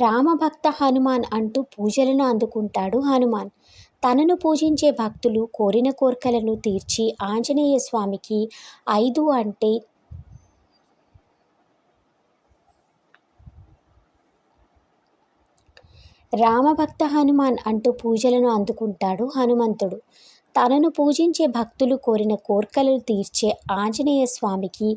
రామభక్త హనుమాన్ అంటూ పూజలను అందుకుంటాడు హనుమాన్. తనను పూజించే భక్తులు కోరిన కోరికలను తీర్చి ఆంజనేయ స్వామికి ఐదు అంటే రామభక్త హనుమాన్ అంటూ పూజలను అందుకుంటాడు హనుమంతుడు. తనను పూజించే భక్తులు కోరిన కోరికలు తీర్చే ఆంజనేయ స్వామికి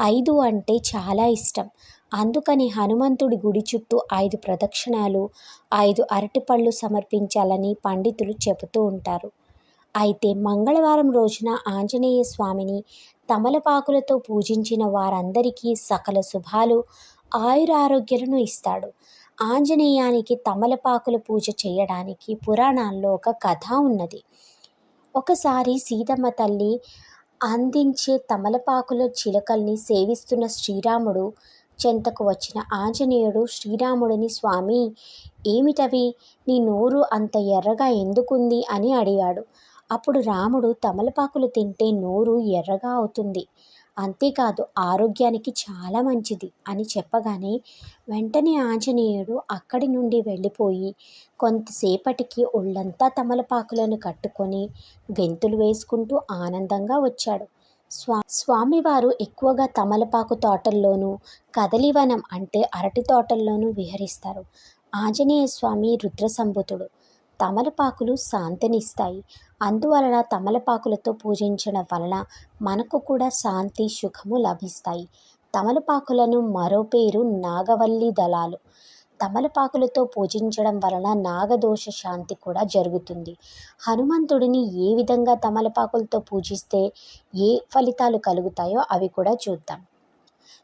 ఐదు అంటే చాలా ఇష్టం. అందుకని హనుమంతుడి గుడి చుట్టూ ఐదు ప్రదక్షిణాలు ఐదు అరటిపళ్ళు సమర్పించాలని పండితులు చెబుతూ ఉంటారు. అయితే మంగళవారం రోజున ఆంజనేయ స్వామిని తమలపాకులతో పూజించిన వారందరికీ సకల శుభాలు ఆయురారోగ్యాలను ఇస్తాడు. ఆంజనేయానికి తమలపాకుల పూజ చేయడానికి పురాణాల్లో ఒక కథ ఉన్నది. ఒకసారి సీతమ్మ తల్లి అందించే తమలపాకుల చిలకల్ని సేవిస్తున్న శ్రీరాముడు చెంతకు వచ్చిన ఆంజనేయుడు శ్రీరాముడిని స్వామి ఏమిటవి? నీ నోరు అంత ఎర్రగా ఎందుకుంది? అని అడిగాడు. అప్పుడు రాముడు తమలపాకులు తింటే నోరు ఎర్రగా అవుతుంది. అంతేకాదు ఆరోగ్యానికి చాలా మంచిది అని చెప్పగానే వెంటనే ఆంజనేయుడు అక్కడి నుండి వెళ్ళిపోయి కొంతసేపటికి ఒళ్ళంతా తమలపాకులను కట్టుకొని గెంతులు వేసుకుంటూ ఆనందంగా వచ్చాడు. స్వా స్వామివారు ఎక్కువగా తమలపాకు తోటల్లోనూ కదలివనం అంటే అరటి తోటల్లోనూ విహరిస్తారు. ఆంజనేయ స్వామి రుద్రసంభుతుడు తమలపాకులు శాంతినిస్తాయి. అందువలన తమలపాకులతో పూజించడం వలన మనకు కూడా శాంతి సుఖము లభిస్తాయి. తమలపాకులను మరో పేరు నాగవల్లి దళాలు. తమలపాకులతో పూజించడం వలన నాగదోష శాంతి కూడా జరుగుతుంది. హనుమంతుడిని ఏ విధంగా తమలపాకులతో పూజిస్తే ఏ ఫలితాలు కలుగుతాయో అవి కూడా చూద్దాం.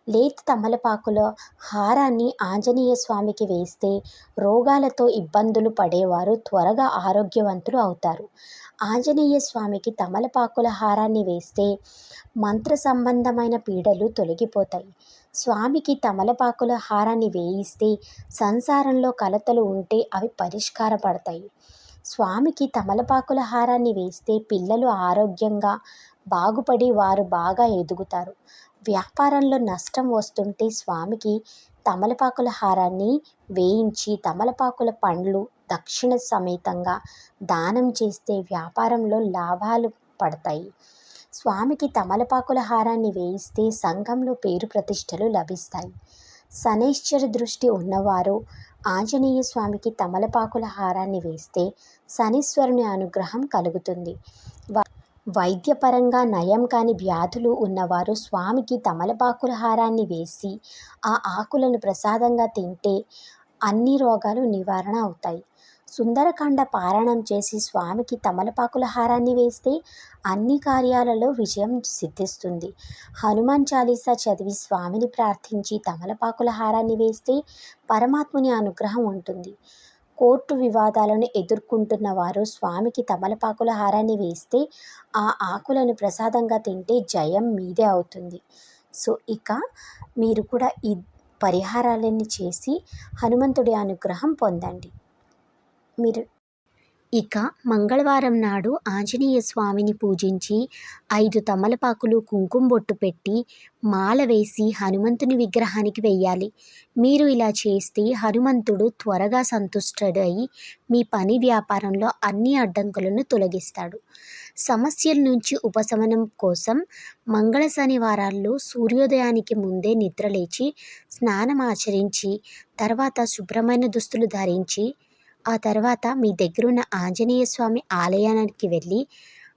లేత తమలపాకులో హారాన్ని ఆంజనేయ స్వామికి వేస్తే రోగాలతో ఇబ్బందులు పడేవారు త్వరగా ఆరోగ్యవంతులు అవుతారు. ఆంజనేయ స్వామికి తమలపాకుల హారాన్ని వేస్తే మంత్ర సంబంధమైన పీడలు తొలగిపోతాయి. స్వామికి తమలపాకుల హారాన్ని వేయిస్తే సంసారంలో కలతలు ఉంటే అవి పరిష్కారపడతాయి. స్వామికి తమలపాకుల హారాన్ని వేస్తే పిల్లలు ఆరోగ్యంగా బాగుపడి వారు బాగా ఎదుగుతారు. వ్యాపారంలో నష్టం వస్తుంటే స్వామికి తమలపాకుల హారాన్ని వేయించి తమలపాకుల పండ్లు దక్షిణ సమేతంగా దానం చేస్తే వ్యాపారంలో లాభాలు పడతాయి. స్వామికి తమలపాకుల హారాన్ని వేయిస్తే సంఘంలో పేరు ప్రతిష్టలు లభిస్తాయి. శనైశ్చర దృష్టి ఉన్నవారు ఆంజనేయ స్వామికి తమలపాకుల హారాన్ని వేస్తే శనీశ్వరుని అనుగ్రహం కలుగుతుంది. వైద్యపరంగా నయం కాని వ్యాధులు ఉన్నవారు స్వామికి తమలపాకుల హారాన్ని వేసి ఆ ఆకులను ప్రసాదంగా తింటే అన్ని రోగాలు నివారణ అవుతాయి. సుందరకాండ పారాయణం చేసి స్వామికి తమలపాకుల హారాన్ని వేస్తే అన్ని కార్యాలలో విజయం సిద్ధిస్తుంది. హనుమాన్ చాలీసా చదివి స్వామిని ప్రార్థించి తమలపాకుల హారాన్ని వేస్తే పరమాత్ముని అనుగ్రహం ఉంటుంది. కోర్టు వివాదాలను ఎదుర్కొంటున్న వారు స్వామికి తమలపాకుల హారాన్ని వేస్తే ఆ ఆకులను ప్రసాదంగా తింటే జయం మీదే అవుతుంది. సో ఇక మీరు కూడా ఈ పరిహారాలన్నీ చేసి హనుమంతుడి అనుగ్రహం పొందండి. మీరు. ఇక మంగళవారం నాడు ఆంజనేయ స్వామిని పూజించి ఐదు తమలపాకులు కుంకుమ బొట్టు పెట్టి మాల వేసి హనుమంతుని విగ్రహానికి వెయ్యాలి. మీరు ఇలా చేస్తే హనుమంతుడు త్వరగా సంతుష్టుడై మీ పని వ్యాపారంలో అన్ని అడ్డంకులను తొలగిస్తాడు. సమస్యల నుంచి ఉపశమనం కోసం మంగళ శనివారాల్లో సూర్యోదయానికి ముందే నిద్రలేచి స్నానం ఆచరించి తర్వాత శుభ్రమైన దుస్తులు ధరించి ఆ తర్వాత మీ దగ్గరున్న ఆంజనేయ స్వామి ఆలయానికి వెళ్ళి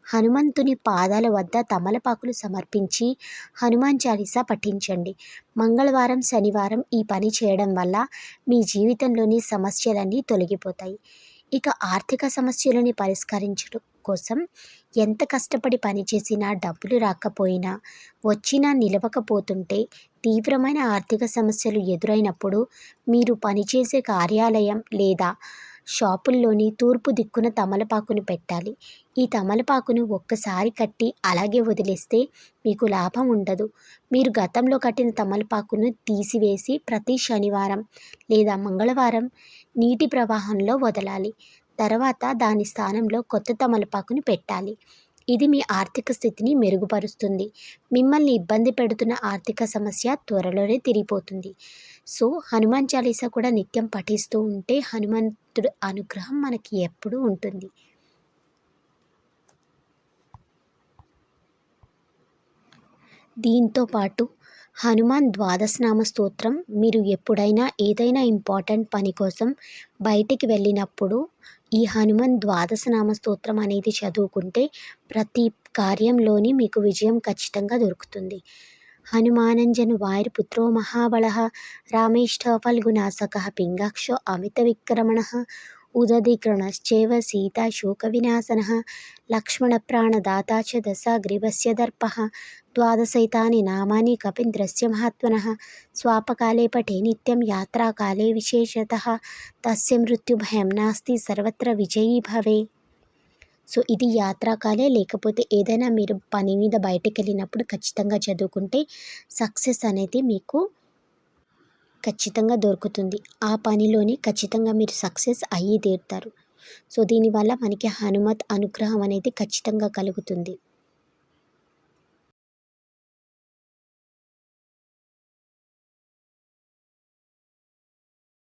హనుమంతుని పాదాల వద్ద తమలపాకులు సమర్పించి హనుమాన్ చాలీసా పఠించండి. మంగళవారం శనివారం ఈ పని చేయడం వల్ల మీ జీవితంలోని సమస్యలన్నీ తొలగిపోతాయి. ఇక ఆర్థిక సమస్యలని పరిష్కరించడం కోసం ఎంత కష్టపడి పనిచేసినా డబ్బులు రాకపోయినా వచ్చినా నిలవకపోతుంటే తీవ్రమైన ఆర్థిక సమస్యలు ఎదురైనప్పుడు మీరు పనిచేసే కార్యాలయం లేదా షాపుల్లోని తూర్పు దిక్కున తమలపాకును పెట్టాలి. ఈ తమలపాకును ఒక్కసారి కట్టి అలాగే వదిలేస్తే మీకు లాభం ఉండదు. మీరు గతంలో కట్టిన తమలపాకును తీసివేసి ప్రతి శనివారం లేదా మంగళవారం నీటి ప్రవాహంలో వదలాలి. తర్వాత దాని స్థానంలో కొత్త తమలపాకుని పెట్టాలి. ఇది మీ ఆర్థిక స్థితిని మెరుగుపరుస్తుంది. మిమ్మల్ని ఇబ్బంది పెడుతున్న ఆర్థిక సమస్య త్వరలోనే తిరిగిపోతుంది. సో హనుమాన్ చాలీసా కూడా నిత్యం పఠిస్తూ ఉంటే హనుమంతుడు అనుగ్రహం మనకి ఎప్పుడూ ఉంటుంది. దీంతో పాటు హనుమాన్ ద్వాదశనామ స్తోత్రం మీరు ఎప్పుడైనా ఏదైనా ఇంపార్టెంట్ పని కోసం బయటికి వెళ్ళినప్పుడు ఈ హనుమాన్ ద్వాదశనామ స్తోత్రం అనేది చదువుకుంటే ప్రతి కార్యంలోని మీకు విజయం ఖచ్చితంగా దొరుకుతుంది. హనుమానంజను వాయుపుత్రో మహాబల రామేష్ఠ ఫల్గునాశక పింగాక్షో అమిత విక్రమణ ఉదధికృణశ్చేవ సీతా శోకవినాశన లక్ష్మణప్రాణదాతా చ దశాగ్రీవస్య దర్పः ద్వాదశైతాని నామాని కపీంద్రస్య మహాత్మనः స్వాపకాలే పఠే నిత్యం యాత్రాకాలే విశేషతः తస్య మృత్యుభయం నాస్తి సర్వత్ర విజయీ భవే సో ఇది యాత్రాకాలే. లేకపోతే ఏదైనా మీరు పని మీద బయటికి వెళ్ళినప్పుడు ఖచ్చితంగా చదువుకుంటే సక్సెస్ అనేది మీకు ఖచ్చితంగా దొరుకుతుంది. ఆ పనిలోనే ఖచ్చితంగా మీరు సక్సెస్ అయ్యి తీరుతారు. సో దీనివల్ల మనకి హనుమత్ అనుగ్రహం అనేది ఖచ్చితంగా కలుగుతుంది.